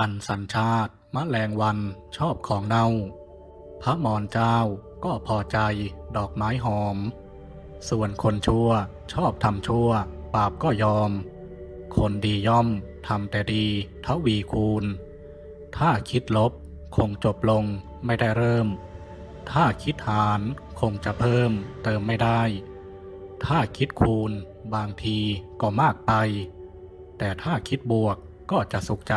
อันสัญชาติมะแมลงวันชอบของเน่า พระมอนเจ้าก็พอใจดอกไม้หอม ส่วนคนชั่วชอบทำชั่ว บาปก็ยอม คนดีย่อมทำแต่ดีทวีคูณ ถ้าคิดลบคงจบลงไม่ได้เริ่ม ถ้าคิดหารคงจะเพิ่มเติมไม่ได้ ถ้าคิดคูณบางทีก็มากไป แต่ถ้าคิดบวกก็จะสุขใจ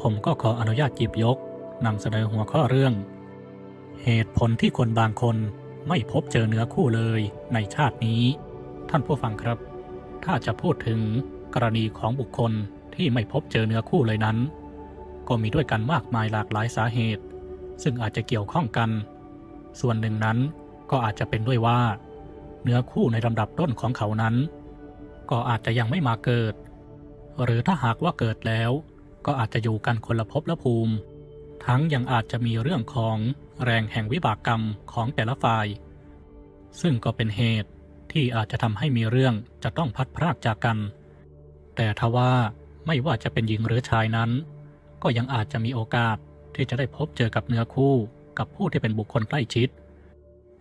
ผมก็ขออนุญาตหยิบยกนำเสนอหัวข้อเรื่อง เหตุผลที่คนบางคนไม่พบเจอเนื้อคู่เลยในชาตินี้ ท่านผู้ฟังครับ ถ้าจะพูดถึงกรณีของบุคคลที่ไม่พบเจอเนื้อคู่เลยนั้น ก็มีด้วยกันมากมายหลากหลายสาเหตุ ซึ่งอาจจะเกี่ยวข้องกัน ส่วนหนึ่งนั้นก็อาจจะเป็นด้วยว่า เนื้อคู่ในลำดับต้นของเขานั้น ก็อาจจะยังไม่มาเกิด หรือถ้าหากว่าเกิดแล้ว ก็อาจจะอยู่กันคนละภพละภูมิ ทั้งยังอาจจะมีเรื่องของแรงแห่งวิบากกรรมของแต่ละฝ่าย ซึ่งก็เป็นเหตุที่อาจจะทำให้มีเรื่องจะต้องพัดพรากจากกัน แต่ทว่าไม่ว่าจะเป็นหญิงหรือชายนั้น ก็ยังอาจจะมีโอกาสที่จะได้พบเจอกับเนื้อคู่กับผู้ที่เป็นบุคคลใกล้ชิด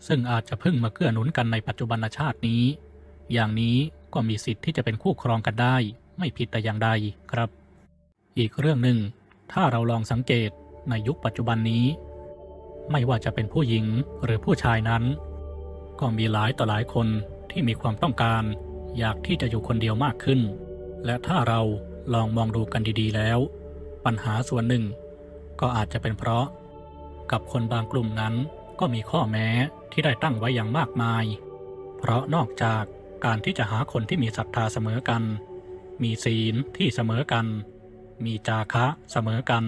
ซึ่งอาจจะพึ่งมาเกื้อหนุนกันในปัจจุบันชาตินี้ อย่างนี้ก็มีสิทธิ์ที่จะเป็นคู่ครองกันได้ ไม่ผิดแต่อย่างใดครับ อีกเรื่องหนึ่ง ถ้าเราลองสังเกตในยุคปัจจุบันนี้ ไม่ว่าจะเป็นผู้หญิงหรือผู้ชายนั้น ก็มีหลายต่อหลายคนที่มีความต้องการ อยากที่จะอยู่คนเดียวมากขึ้น และถ้าเราลองมองดูกันดีๆแล้ว ปัญหาส่วนหนึ่ง ก็อาจจะเป็นเพราะ กับคนบางกลุ่มนั้นก็มีข้อแม้ที่ได้ตั้งไว้อย่างมากมาย เพราะนอกจากการที่จะหาคนที่มีศรัทธาเสมอกัน มีศีลที่เสมอกัน มีจาคะเสมอกัน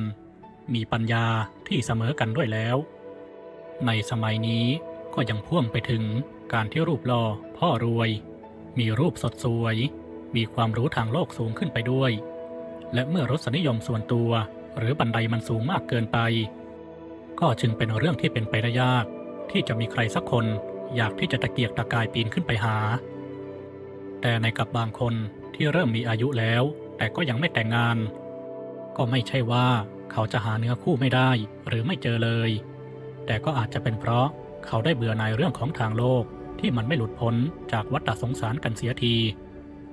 มีปัญญาที่เสมอกันด้วยแล้ว ในสมัยนี้ก็ยังพ่วงไปถึงการที่รูปหล่อพ่อรวย มีรูปสดสวย มีความรู้ทางโลกสูงขึ้นไปด้วย และเมื่อรสนิยมส่วนตัวหรือบันไดมันสูงมากเกินไป ก็จึงเป็นเรื่องที่เป็นไปได้ยาก ที่จะมีใครสักคนอยากที่จะตะเกียกตะกายปีนขึ้นไปหา แต่ในกับบางคนที่เริ่มมีอายุแล้ว แต่ก็ยังไม่แต่งงาน ก็ไม่ใช่ว่าเขาจะหาเนื้อคู่ไม่ได้หรือไม่เจอเลย แต่ก็อาจจะเป็นเพราะเขาได้เบื่อในายเรื่องของทางโลกที่มันไม่หลุดพ้นจากวัฏสงสารกันเสียที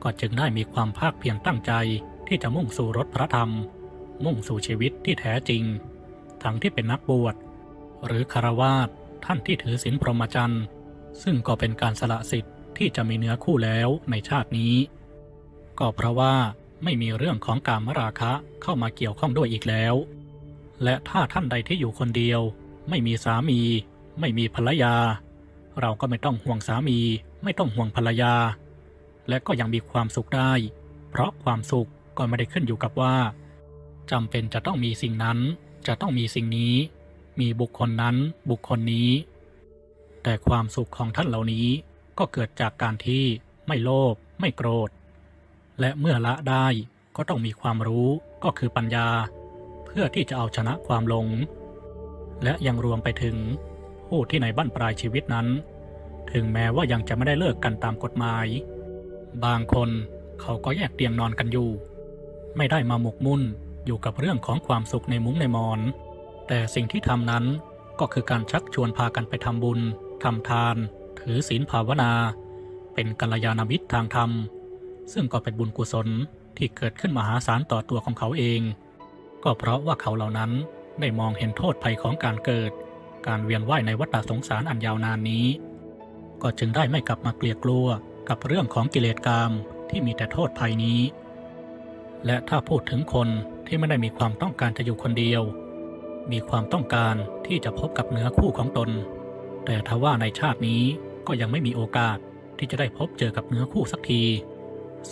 ก็จึงได้มีความภาคเพียรตั้งใจที่จะมุ่งสู่รถพระธรรม มุ่งสู่ชีวิตที่แท้จริง ทั้งที่เป็นนักบวชหรือคารวาสท่านที่ถือศีลพรหมจรรย์ ซึ่งก็เป็นการสละสิทธิ์ที่จะมีเนื้อคู่แล้วในชาตินี้ ก็เพราะว่า ไม่มีเรื่องของการมราคะเข้ามาเกี่ยวข้องด้วยอีกแล้ว และถ้าท่านใดที่อยู่คนเดียว ไม่มีสามี ไม่มีภรรยา เราก็ไม่ต้องห่วงสามี ไม่ต้องห่วงภรรยา และก็ยังมีความสุขได้ เพราะความสุขก็ไม่ได้ขึ้นอยู่กับว่าจำเป็นจะต้องมีสิ่งนั้น จะต้องมีสิ่งนี้ มีบุคคลนั้นบุคคลนี้ แต่ความสุขของท่านเหล่านี้ก็เกิดจากการที่ไม่โลภไม่โกรธ และเมื่อละได้ก็ต้องมีความรู้ก็คือปัญญา เพื่อที่จะเอาชนะความหลง และยังรวมไปถึงผู้ที่ในบั้นปลายชีวิตนั้น ถึงแม้ว่ายังจะไม่ได้เลิกกันตามกฎหมาย บางคนเขาก็แยกเตียงนอนกันอยู่ ไม่ได้มาหมกมุ่นอยู่กับเรื่องของความสุขในมุ้งในมอน แต่สิ่งที่ทำนั้นก็คือการชักชวนพากันไปทำบุญทำทาน ถือศีลภาวนา เป็นกัลยาณมิตรทางธรรม ซึ่งก็เป็นบุญกุศลที่เกิดขึ้นมหาศาลต่อตัวของเขาเอง ก็เพราะว่าเขาเหล่านั้นได้มองเห็นโทษภัยของการเกิด การเวียนว่ายในวัฏสงสารอันยาวนานนี้ ก็จึงได้ไม่กลับมาเกลียดกลัวกับเรื่องของกิเลสกรรมที่มีแต่โทษภัยนี้ และถ้าพูดถึงคนที่ไม่ได้มีความต้องการจะอยู่คนเดียว มีความต้องการที่จะพบกับเนื้อคู่ของตน แต่ทว่าในชาตินี้ก็ยังไม่มีโอกาสที่จะได้พบเจอกับเนื้อคู่สักที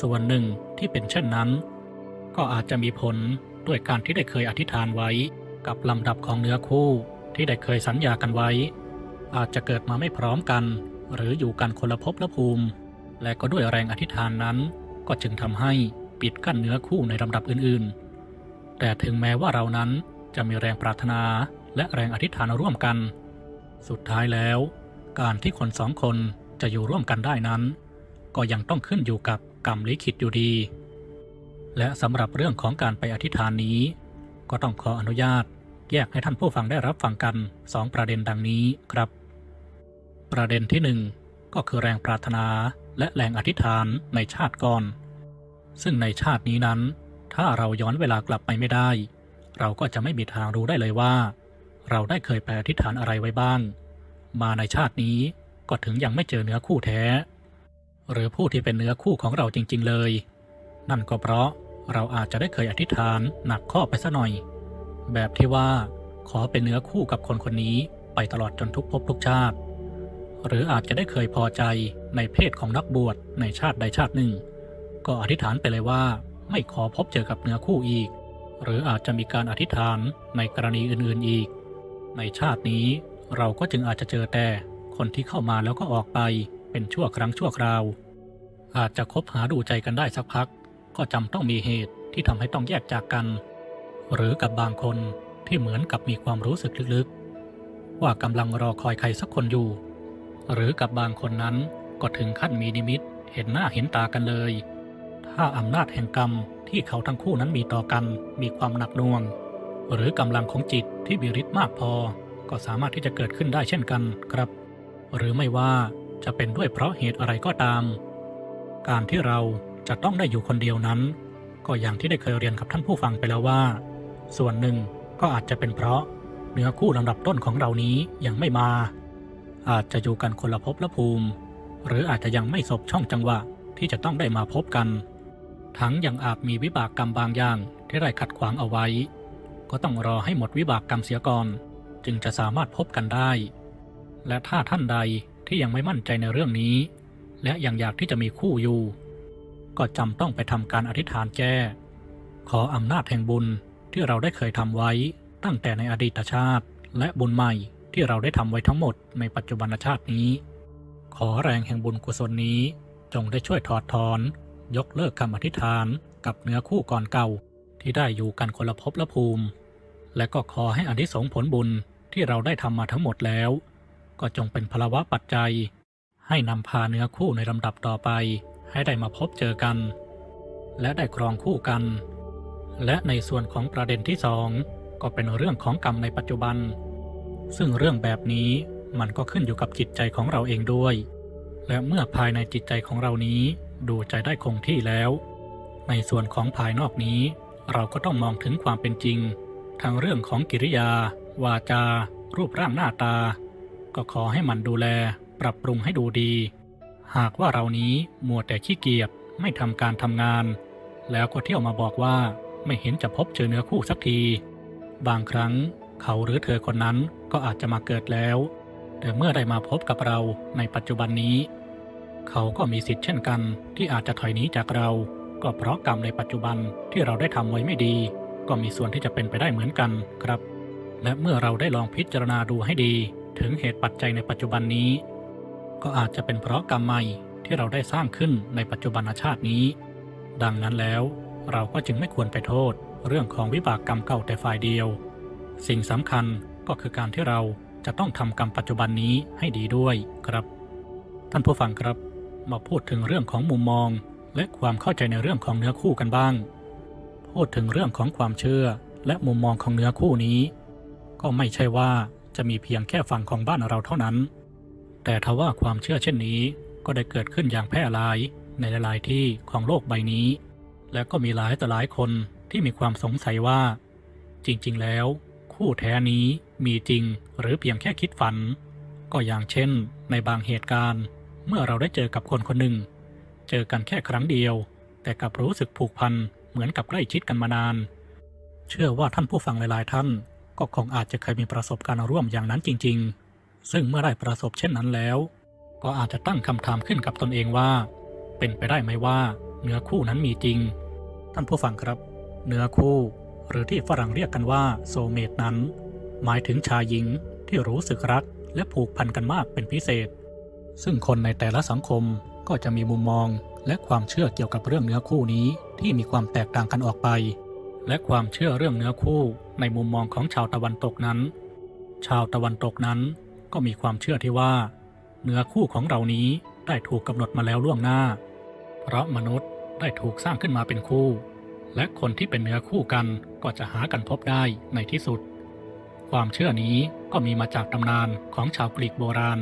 ส่วนหนึ่งที่เป็นเช่นนั้น ก็อาจจะมีผลด้วยการที่ได้เคยอธิษฐานไว้กับลำดับของเนื้อคู่ที่ได้เคยสัญญากันไว้ อาจจะเกิดมาไม่พร้อมกัน หรืออยู่กันคนละภพละภูมิ และก็ด้วยแรงอธิษฐานนั้น ก็จึงทำให้ปิดกั้นเนื้อคู่ในลำดับอื่นๆ แต่ถึงแม้ว่าเรานั้นจะมีแรงปรารถนาและแรงอธิษฐานร่วมกัน สุดท้ายแล้ว การที่คนสองคนจะอยู่ร่วมกันได้นั้น ก็ยังต้องขึ้นอยู่กับ กรรมลิขิตอยู่ดี และสำหรับเรื่องของการไปอธิษฐานนี้ ก็ต้องขออนุญาต แยกให้ท่านผู้ฟังได้รับฟังกันสองประเด็นดังนี้ครับ ประเด็นที่หนึ่งก็คือแรงปรารถนาและแรงอธิษฐานในชาติก่อน ซึ่งในชาตินี้นั้น ถ้าเราย้อนเวลากลับไปไม่ได้ เราก็จะไม่มีทางรู้ได้เลยว่า เราได้เคยไปอธิษฐานอะไรไว้บ้าง มาในชาตินี้ก็ถึงยังไม่เจอเนื้อคู่แท้ หรือผู้ที่เป็นเนื้อคู่ของเราจริง ๆ เลย นั่นก็เพราะเราอาจจะได้เคยอธิษฐานหนักข้อไปซะหน่อย แบบที่ว่าขอเป็นเนื้อคู่กับคนคนนี้ไปตลอดจนทุกภพทุกชาติ หรืออาจจะได้เคยพอใจในเพศของนักบวชในชาติใดชาติหนึ่ง ก็อธิษฐานไปเลยว่าไม่ขอพบเจอกับเนื้อคู่อีก หรืออาจจะมีการอธิษฐานในกรณีอื่นๆอีก ในชาตินี้เราก็จึงอาจจะเจอแต่คนที่เข้ามาแล้วก็ออกไป เป็นชั่วครั้งชั่วคราว อาจจะคบหาดูใจกันได้สักพัก ก็จำต้องมีเหตุที่ทำให้ต้องแยกจากกัน หรือกับบางคนที่เหมือนกับมีความรู้สึกลึกๆ ว่ากำลังรอคอยใครสักคนอยู่ หรือกับบางคนนั้นก็ถึงขั้นมีนิมิตเห็นหน้าเห็นตากันเลย ถ้าอำนาจแห่งกรรมที่เขาทั้งคู่นั้นมีต่อกันมีความหนักหน่วง หรือกำลังของจิตที่มีฤทธิ์มากพอ ก็สามารถที่จะเกิดขึ้นได้เช่นกันครับ หรือไม่ว่า จะเป็นด้วยเพราะเหตุอะไรก็ตาม การที่เราจะต้องได้อยู่คนเดียวนั้น ก็อย่างที่ได้เคยเรียนกับท่านผู้ฟังไปแล้วว่า ส่วนหนึ่งก็อาจจะเป็นเพราะเนื้อคู่ลำดับต้นของเรานี้ยังไม่มา อาจจะอยู่กันคนละภพละภูมิ หรืออาจจะยังไม่สบช่องจังหวะที่จะต้องได้มาพบกัน ทั้งยังอาจมีวิบากกรรมบางอย่างที่ได้ขัดขวางเอาไว้ ก็ต้องรอให้หมดวิบากกรรมเสียก่อน จึงจะสามารถพบกันได้ และถ้าท่านใด ที่ยังไม่มั่นใจในเรื่องนี้ และยังอยากที่จะมีคู่อยู่ ก็จำต้องไปทำการอธิษฐานแก้ ขออำนาจแห่งบุญที่เราได้เคยทำไว้ตั้งแต่ในอดีตชาติ และบุญใหม่ที่เราได้ทำไว้ทั้งหมดในปัจจุบันชาตินี้ ขอแรงแห่งบุญกุศลนี้ จงได้ช่วยถอดถอน ยกเลิกคำอธิษฐานกับเนื้อคู่ก่อนเก่าที่ได้อยู่กันคนละภพละภูมิ และก็ขอให้อธิสงผลบุญที่เราได้ทำมาทั้งหมดแล้ว ก็จงเป็นพลวะปัจจัย ให้นำพาเนื้อคู่ในลำดับต่อไป ให้ได้มาพบเจอกัน และได้ครองคู่กัน และในส่วนของประเด็นที่สองก็เป็นเรื่องของกรรมในปัจจุบัน ซึ่งเรื่องแบบนี้มันก็ขึ้นอยู่กับจิตใจของเราเองด้วย และเมื่อภายในจิตใจของเรานี้ดูใจได้คงที่แล้ว ในส่วนของภายนอกนี้ เราก็ต้องมองถึงความเป็นจริง ทั้งเรื่องของกิริยา วาจา รูปร่างหน้าตา ก็ขอให้มันดูแลปรับปรุงให้ดูดี หากว่าเรานี้มัวแต่ขี้เกียจไม่ทำการทำงาน แล้วก็เที่ยวมาบอกว่าไม่เห็นจะพบเจอเนื้อคู่สักที บางครั้งเขาหรือเธอคนนั้นก็อาจจะมาเกิดแล้ว แต่เมื่อได้มาพบกับเราในปัจจุบันนี้ เขาก็มีสิทธิ์เช่นกัน ที่อาจจะถอยหนีจากเรา ก็เพราะกรรมในปัจจุบันที่เราได้ทำไว้ไม่ดี ก็มีส่วนที่จะเป็นไปได้เหมือนกันครับ และเมื่อเราได้ลองพิจารณาดูให้ดี ถึงเหตุปัจจัยในปัจจุบันนี้ ก็อาจจะเป็นเพราะกรรมใหม่ที่เราได้สร้างขึ้นในปัจจุบันชาตินี้ ดังนั้นแล้วเราก็จึงไม่ควรไปโทษเรื่องของวิบากกรรมเก่าแต่ฝ่ายเดียว สิ่งสำคัญก็คือการที่เราจะต้องทำกรรมปัจจุบันนี้ให้ดีด้วยครับ ท่านผู้ฟังครับ มาพูดถึงเรื่องของมุมมอง และความเข้าใจในเรื่องของเนื้อคู่กันบ้าง พูดถึงเรื่องของความเชื่อและมุมมองของเนื้อคู่นี้ ก็ไม่ใช่ว่า จะมีเพียงแค่ฝั่งของบ้านเราเท่านั้น แต่ทว่าความเชื่อเช่นนี้ก็ได้เกิดขึ้นอย่างแพร่หลายในหลาย ๆ ที่ของโลกใบนี้ และก็มีหลายต่อหลายคนที่มีความสงสัยว่า จริง ๆ แล้ว คู่แท้นี้มีจริงหรือเพียงแค่คิดฝัน ก็อย่างเช่น ในบางเหตุการณ์ เมื่อเราได้เจอกับคนคนหนึ่ง เจอกันแค่ครั้งเดียว แต่กลับรู้สึกผูกพันเหมือนกับใกล้ชิดกันมานาน เชื่อว่าท่านผู้ฟังหลาย ๆ ท่าน ก็คงอาจจะเคยมีประสบการณ์ร่วมอย่างนั้นจริง ๆ ซึ่งเมื่อได้ประสบเช่นนั้นแล้ว ก็อาจจะตั้งคำถามขึ้นกับตนเองว่า เป็นไปได้ไหมว่า เนื้อคู่นั้นมีจริง ท่านผู้ฟังครับ เนื้อคู่ หรือที่ฝรั่งเรียกกันว่าโซเมตนั้น หมายถึงชายหญิงที่รู้สึกรักและผูกพันกันมากเป็นพิเศษ ซึ่งคนในแต่ละสังคมก็จะมีมุมมองและความเชื่อเกี่ยวกับเรื่องเนื้อคู่นี้ที่มีความแตกต่างกันออกไป และความเชื่อเรื่องเนื้อคู่ ในมุมมองของชาวตะวันตกนั้น ชาวตะวันตกนั้นก็มีความเชื่อที่ว่า เนื้อคู่ของเรานี้ได้ถูกกำหนดมาแล้วล่วงหน้า เพราะมนุษย์ได้ถูกสร้างขึ้นมาเป็นคู่ และคนที่เป็นเนื้อคู่กันก็จะหากันพบได้ในที่สุด ความเชื่อนี้ก็มีมาจากตำนานของชาวกรีกโบราณ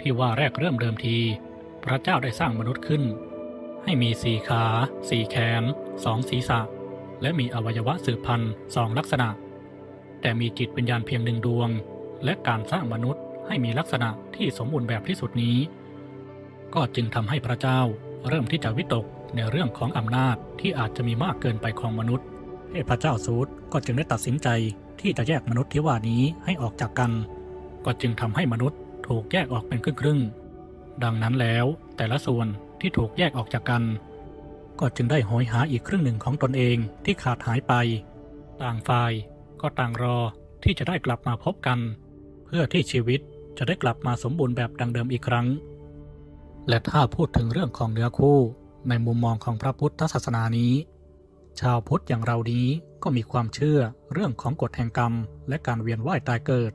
ที่ว่าแรกเริ่มเดิมที พระเจ้าได้สร้างมนุษย์ขึ้น ให้มีสี่ขาสี่แขนสองศีรษะ และมีอวัยวะสืบพันธุ์สองลักษณะ แต่มีจิตวิญญาณเพียงหนึ่งดวง และการสร้างมนุษย์ให้มีลักษณะที่สมบูรณ์แบบที่สุดนี้ ก็จึงทำให้พระเจ้าเริ่มที่จะวิตกในเรื่องของอำนาจที่อาจจะมีมากเกินไปของมนุษย์เทพเจ้าซูดก็จึงได้ตัดสินใจที่จะแยกมนุษย์ที่ว่านี้ให้ออกจากกัน ก็จึงทำให้มนุษย์ถูกแยกออกเป็นครึ่งๆดังนั้นแล้วแต่ละส่วนที่ถูกแยกออกจากกัน ก็จึงได้โหยหาอีกครึ่งหนึ่งของตนเองที่ขาดหายไป ต่างฝ่ายก็ต่างรอที่จะได้กลับมาพบกัน เพื่อที่ชีวิตจะได้กลับมาสมบูรณ์แบบดังเดิมอีกครั้ง และถ้าพูดถึงเรื่องของเนื้อคู่ในมุมมองของพระพุทธศาสนานี้ ชาวพุทธอย่างเรานี้ก็มีความเชื่อเรื่องของกฎแห่งกรรม และการเวียนว่ายตายเกิด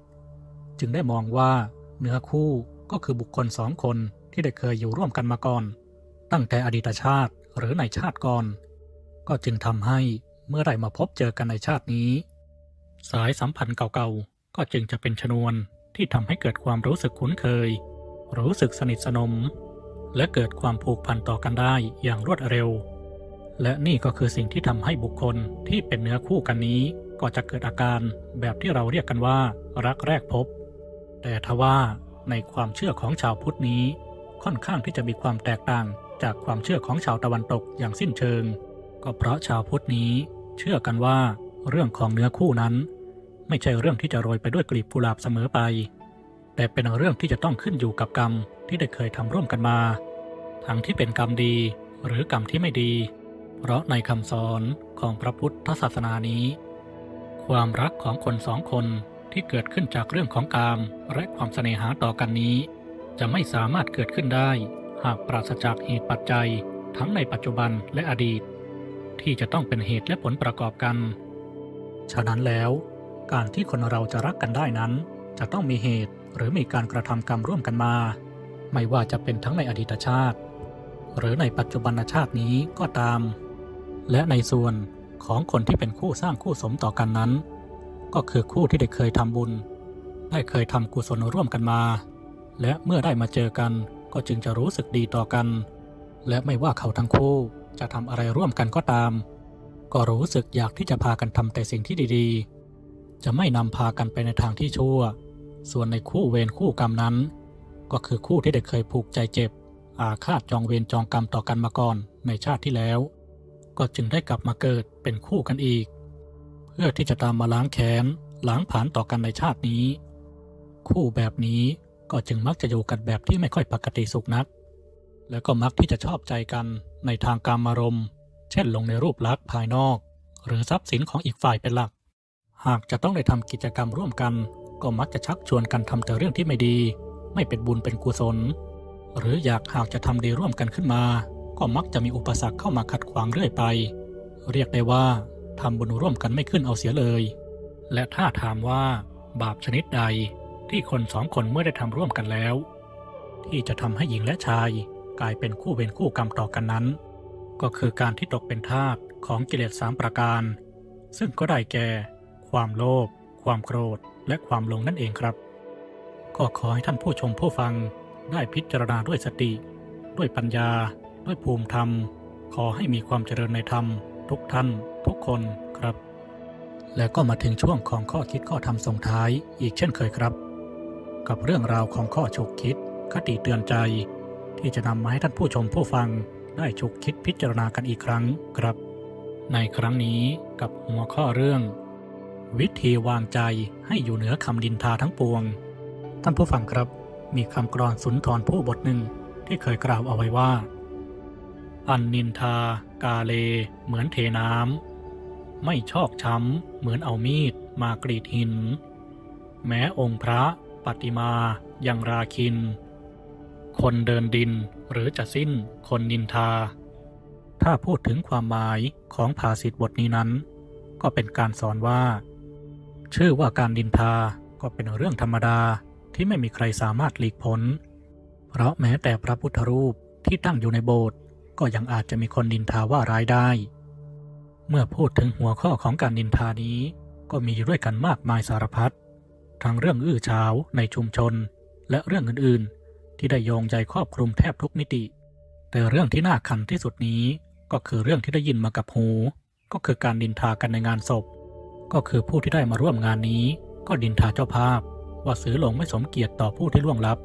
จึงได้มองว่าเนื้อคู่ก็คือบุคคลสองคนที่ได้เคยอยู่ร่วมกันมาก่อน ตั้งแต่อดีตชาติ หรือในชาติก่อน ก็จึงทำให้เมื่อได้มาพบเจอกันในชาตินี้ สายสัมพันธ์เก่าๆ ก็จึงจะเป็นชนวนที่ทำให้เกิดความรู้สึกคุ้นเคย รู้สึกสนิทสนม และเกิดความผูกพันต่อกันได้อย่างรวดเร็ว และนี่ก็คือสิ่งที่ทำให้บุคคลที่เป็นเนื้อคู่กันนี้ ก็จะเกิดอาการแบบที่เราเรียกกันว่า รักแรกพบ แต่ทว่าในความเชื่อของชาวพุทธนี้ค่อนข้างที่จะมีความแตกต่าง จากความเชื่อของชาวตะวันตกอย่างสิ้นเชิง ก็เพราะชาวพุทธนี้เชื่อกันว่าเรื่องของเนื้อคู่นั้น ไม่ใช่เรื่องที่จะโรยไปด้วยกลีบกุหลาบเสมอไป แต่เป็นเรื่องที่จะต้องขึ้นอยู่กับกรรมที่ได้เคยทำร่วมกันมา ทั้งที่เป็นกรรมดีหรือกรรมที่ไม่ดี เพราะในคำสอนของพระพุทธศาสนานี้ ความรักของคนสองคนที่เกิดขึ้นจากเรื่องของกามและความเสน่หาต่อกันนี้ จะไม่สามารถเกิดขึ้นได้ หากปราศจากเหตุปัจจัยทั้งในปัจจุบันและอดีต ที่จะต้องเป็นเหตุและผลประกอบกัน ฉะนั้นแล้ว การที่คนเราจะรักกันได้นั้น จะต้องมีเหตุหรือมีการกระทำกรรมร่วมกันมา ไม่ว่าจะเป็นทั้งในอดีตชาติ หรือในปัจจุบันชาตินี้ก็ตาม และในส่วนของคนที่เป็นคู่สร้างคู่สมต่อกันนั้น ก็คือคู่ที่ได้เคยทำบุญ ได้เคยทำกุศลร่วมกันมา และเมื่อได้มาเจอกัน ก็จึงจะรู้สึกดีต่อกัน และไม่ว่าเขาทั้งคู่จะทำอะไรร่วมกันก็ตาม ก็รู้สึกอยากที่จะพากันทำแต่สิ่งที่ดีๆ จะไม่นำพากันไปในทางที่ชั่ว ส่วนในคู่เวรคู่กรรมนั้น ก็คือคู่ที่ได้เคยผูกใจเจ็บ อาฆาตจองเวรจองกรรมต่อกันมาก่อนในชาติที่แล้ว ก็จึงได้กลับมาเกิดเป็นคู่กันอีก เพื่อที่จะตามมาล้างแค้นล้างผลาญต่อกันในชาตินี้ คู่แบบนี้ ก็จึงมักจะอยู่กันแบบที่ไม่ค่อยปกติสุขนัก แล้วก็มักที่จะชอบใจกันในทางการมารมณ์ เช่นลงในรูปลักษณ์ภายนอก หรือทรัพย์สินของอีกฝ่ายเป็นหลัก หากจะต้องได้ทำกิจกรรมร่วมกัน ก็มักจะชักชวนกันทำแต่เรื่องที่ไม่ดี ไม่เป็นบุญเป็นกุศล หรืออยากหากจะทำดีร่วมกันขึ้นมา ก็มักจะมีอุปสรรคเข้ามาขัดขวางเรื่อยไป เรียกได้ว่าทำบุญร่วมกันไม่ขึ้นเอาเสียเลย และถ้าถามว่าบาปชนิดใด ที่คนสองคนเมื่อได้ทำร่วมกันแล้ว ที่จะทำให้หญิงและชายกลายเป็นคู่เวรคู่กรรมต่อกันนั้น ก็คือการที่ตกเป็นทาสของกิเลสสามประการ ซึ่งก็ได้แก่ ความโลภความโกรธ และความหลงนั่นเองครับ ก็ขอให้ท่านผู้ชมผู้ฟังได้พิจารณาด้วยสติ ด้วยปัญญา ด้วยภูมิธรรม ขอให้มีความเจริญในธรรม ทุกท่าน ทุกคนครับ แล้วก็มาถึงช่วงของข้อคิดข้อธรรมส่งท้ายอีกเช่นเคยครับ กับเรื่องราวของข้อฉุกคิด คติเตือนใจ ที่จะนำมาให้ท่านผู้ชมผู้ฟังได้ฉุกคิดพิจารณากันอีกครั้งครับ ในครั้งนี้กับหัวข้อเรื่อง วิธีวางใจให้อยู่เหนือคำดินทาทั้งปวง ท่านผู้ฟังครับ มีคำกรอนสุนทรผู้บทหนึ่งที่เคยกล่าวเอาไว้ว่า อันนินทากาเลเหมือนเทน้ำไม่ชอกช้ำเหมือนเอามีดมากรีดหิน แม้องค์พระ ปฏิมายังราคิน คนเดินดินหรือจะสิ้นคนนินทา ถ้าพูดถึงความหมายของภาษิตบทนี้นั้น ก็เป็นการสอนว่า ชื่อว่าการดินทาก็เป็นเรื่องธรรมดาที่ไม่มีใครสามารถหลีกพ้น เพราะแม้แต่พระพุทธรูปที่ตั้งอยู่ในโบสถ์ก็ยังอาจจะมีคนดินทาว่าร้ายได้ เมื่อพูดถึงหัวข้อของการดินทานี้ก็มีด้วยกันมากมายสารพัด ทั้งเรื่องอื้อฉาในชุมชน และเรื่องอื่นๆ ที่ได้โยงใยครอบคลุมแทบทุกมิติ แต่เรื่องที่น่าขันที่สุดนี้ก็คือเรื่องที่ได้ยินมากับหู ก็คือการดินทากันในงานศพ ก็คือผู้ที่ได้มาร่วมงานนี้ ก็ดินทาเจ้าภาพ ว่าซื้อหลงไม่สมเกียรติต่อผู้ที่ล่วงลับ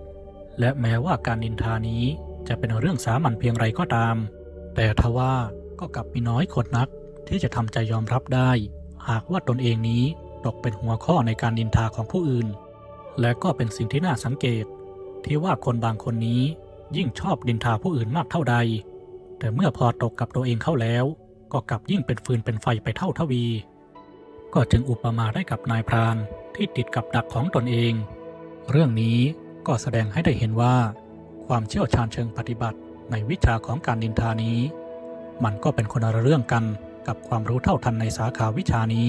และแม้ว่าการดินทานี้จะเป็นเรื่องสามัญเพียงไรก็ตาม แต่ทว่าก็กลับมีน้อยคนนักที่จะทำใจยอมรับได้ หากว่าตนเองนี้ ตกเป็นหัวข้อในการดินทาของผู้อื่น และก็เป็นสิ่งที่น่าสังเกต ที่ว่าคนบางคนนี้ยิ่งชอบดินทาผู้อื่นมากเท่าใด แต่เมื่อพอตกกับตัวเองเข้าแล้ว ก็กลับยิ่งเป็นฟืนเป็นไฟไปเท่าทวี ก็จึงอุปมาได้กับนายพรานที่ติดกับดักของตนเอง เรื่องนี้ก็แสดงให้ได้เห็นว่า ความเชี่ยวชาญเชิงปฏิบัติในวิชาของการดินทานี้ มันก็เป็นคนละเรื่องกันกับความรู้เท่าทันในสาขาวิชานี้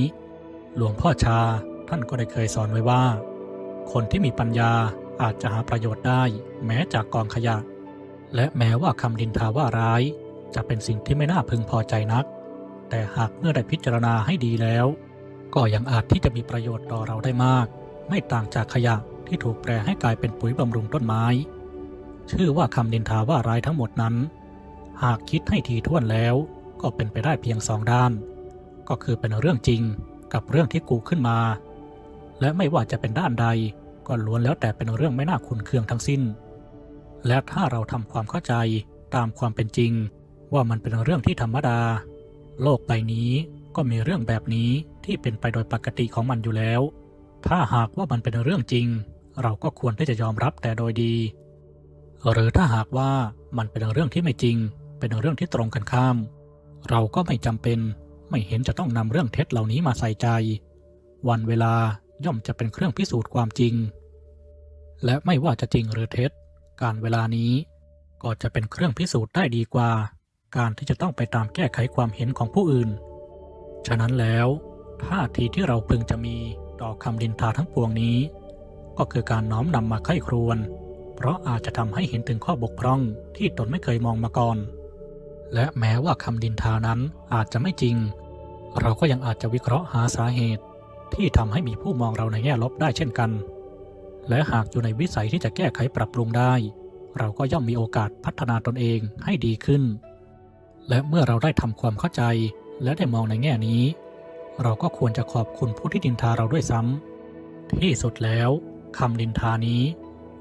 หลวงพ่อชาท่านก็ได้เคยสอนไว้ว่า คนที่มีปัญญาอาจจะหาประโยชน์ได้แม้จากกองขยะ และแม้ว่าคำดินทาว่าร้าย จะเป็นสิ่งที่ไม่น่าพึงพอใจนัก แต่หากเมื่อได้พิจารณาให้ดีแล้ว ก็ยังอาจที่จะมีประโยชน์ต่อเราได้มาก ไม่ต่างจากขยะที่ถูกแปรให้กลายเป็นปุ๋ยบำรุงต้นไม้ ชื่อว่าคำดินทาว่าร้ายทั้งหมดนั้น หากคิดให้ทีท่วนแล้ว ก็เป็นไปได้เพียงสองด้าน ก็คือเป็นเรื่องจริง กับเรื่องที่กูขึ้นมา และไม่ว่าจะเป็นด้านใด ก็ล้วนแล้วแต่เป็นเรื่องไม่น่าขุนเคืองทั้งสิ้น และถ้าเราทำความเข้าใจตามความเป็นจริง ว่ามันเป็นเรื่องที่ธรรมดา โลกใบนี้ก็มีเรื่องแบบนี้ที่เป็นไปโดยปกติของมันอยู่แล้ว ถ้าหากว่ามันเป็นเรื่องจริง เราก็ควรที่จะยอมรับแต่โดยดี หรือถ้าหากว่ามันเป็นเรื่องที่ไม่จริง เป็นเรื่องที่ตรงกันข้าม เราก็ไม่จำเป็น ไม่เห็นจะต้องนำเรื่องเท็จเหล่านี้มาใส่ใจ วันเวลาย่อมจะเป็นเครื่องพิสูจน์ความจริง และไม่ว่าจะจริงหรือเท็จ การเวลานี้ก็จะเป็นเครื่องพิสูจน์ได้ดีกว่า การที่จะต้องไปตามแก้ไขความเห็นของผู้อื่น ฉะนั้นแล้วท่าทีที่เราพึงจะมีต่อคำดินทาทั้งปวงนี้ ก็คือการน้อมนำมาไข้ครวน เพราะอาจจะทำให้เห็นถึงข้อบกพร่องที่ตนไม่เคยมองมาก่อน และแม้ว่าคำดินทานั้นอาจจะไม่จริง เราก็ยังอาจจะวิเคราะห์หาสาเหตุ ที่ทำให้มีผู้มองเราในแง่ลบได้เช่นกัน และหากอยู่ในวิสัยที่จะแก้ไขปรับปรุงได้ เราก็ย่อมมีโอกาสพัฒนาตนเองให้ดีขึ้น และเมื่อเราได้ทำความเข้าใจและได้มองในแง่นี้ เราก็ควรจะขอบคุณผู้ที่ดินทาเราด้วยซ้ำที่สุดแล้วคำดินทานี้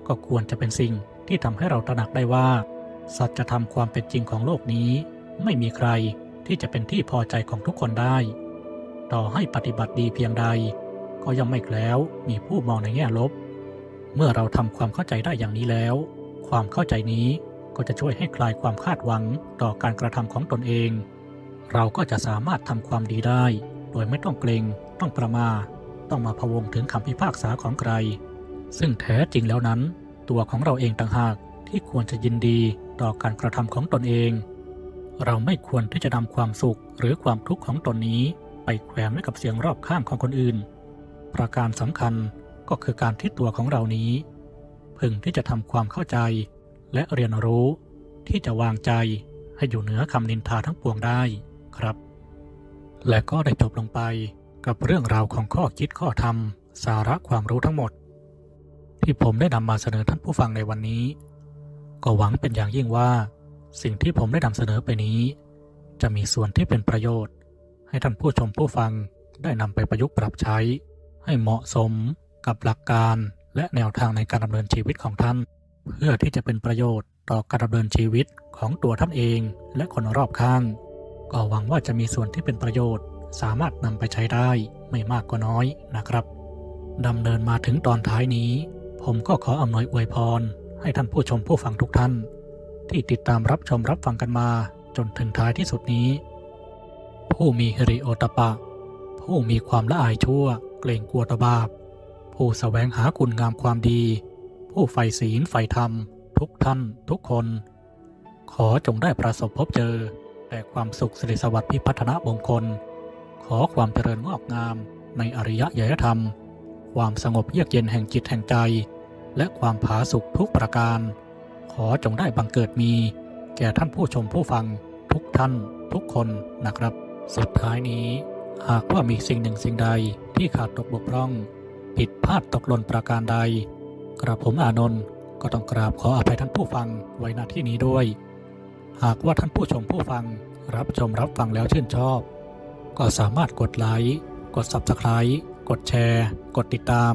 ก็ควรจะเป็นสิ่งที่ทำให้เราตระหนักได้ว่า สัจธรรมความเป็นจริงของโลกนี้ ไม่มีใครที่จะเป็นที่พอใจของทุกคนได้ ต่อให้ปฏิบัติดีเพียงใด ก็ย่อมไม่แล้วมีผู้มองในแง่ลบ เมื่อเราทำความเข้าใจได้อย่างนี้แล้ว ความเข้าใจนี้ก็จะช่วยให้คลายความคาดหวังต่อการกระทำของตนเอง เราก็จะสามารถทำความดีได้ โดยไม่ต้องเกรงต้องประมา ต้องมาพะวงถึงคำพิพากษาของใคร ซึ่งแท้จริงแล้วนั้น ตัวของเราเองต่างหาก ที่ควรจะยินดีต่อการกระทำของตนเอง เราไม่ควรที่จะนำความสุขหรือความทุกข์ของตนนี้ ไปแขวนไว้กับเสียงรอบข้างของคนอื่น ประการสำคัญก็คือการที่ตัวของเรานี้ พึงที่จะทำความเข้าใจและเรียนรู้ที่จะวางใจให้อยู่เหนือคำนินทาทั้งปวงได้ครับ และก็ได้จบลงไปกับเรื่องราวของข้อคิดข้อธรรม สาระความรู้ทั้งหมด ที่ผมได้นำมาเสนอท่านผู้ฟังในวันนี้ ก็หวังเป็นอย่างยิ่งว่า สิ่งที่ผมได้นำเสนอไปนี้ จะมีส่วนที่เป็นประโยชน์ ให้ท่านผู้ชมผู้ฟังได้นำไปประยุกต์ปรับใช้ ให้เหมาะสมกับหลักการและแนวทางในการดำเนินชีวิตของท่าน เพื่อที่จะเป็นประโยชน์ต่อการดำเนินชีวิตของตัวท่านเองและคนรอบข้าง ก็หวังว่าจะมีส่วนที่เป็นประโยชน์ สามารถนำไปใช้ได้ไม่มากก็น้อยนะครับดำเนินมาถึงตอนท้ายนี้ ผมก็ขออำนวยอวยพร ให้ท่านผู้ชมผู้ฟังทุกท่าน ที่ติดตามรับชมรับฟังกันมาจนถึงท้ายที่สุดนี้ ผู้มีฮิริโอตปะ ผู้มีความละอายชั่ว เกรงกลัวตบาปผู้แสวงหาคุณงามความดี ผู้ใฝ่ศีลใฝ่ธรรม ทุกท่าน ทุกคน ขอจงได้ประสบพบเจอ แต่ความสุขสิริสวัสดิ์พิพัฒนมงคล ขอความเจริญงอกงามในอริยยยธรรม ความสงบเยือกเย็นแห่งจิตแห่งใจ และความผาสุกทุกประการ ขอจงได้บังเกิดมี แก่ท่านผู้ชมผู้ฟังทุกท่านทุกคนนะครับ สุดท้ายนี้ หากว่ามีสิ่งหนึ่งสิ่งใดที่ขาดตกบกพร่อง ผิดพลาดตกหล่นประการใด กระผมอานนท์ก็ต้องกราบขออภัยท่านผู้ฟังไว้ณที่นี้ด้วย หากว่าท่านผู้ชมผู้ฟังรับชมรับฟังแล้วชื่นชอบ ก็สามารถกดไลค์กด Subscribe กดแชร์ กดติดตาม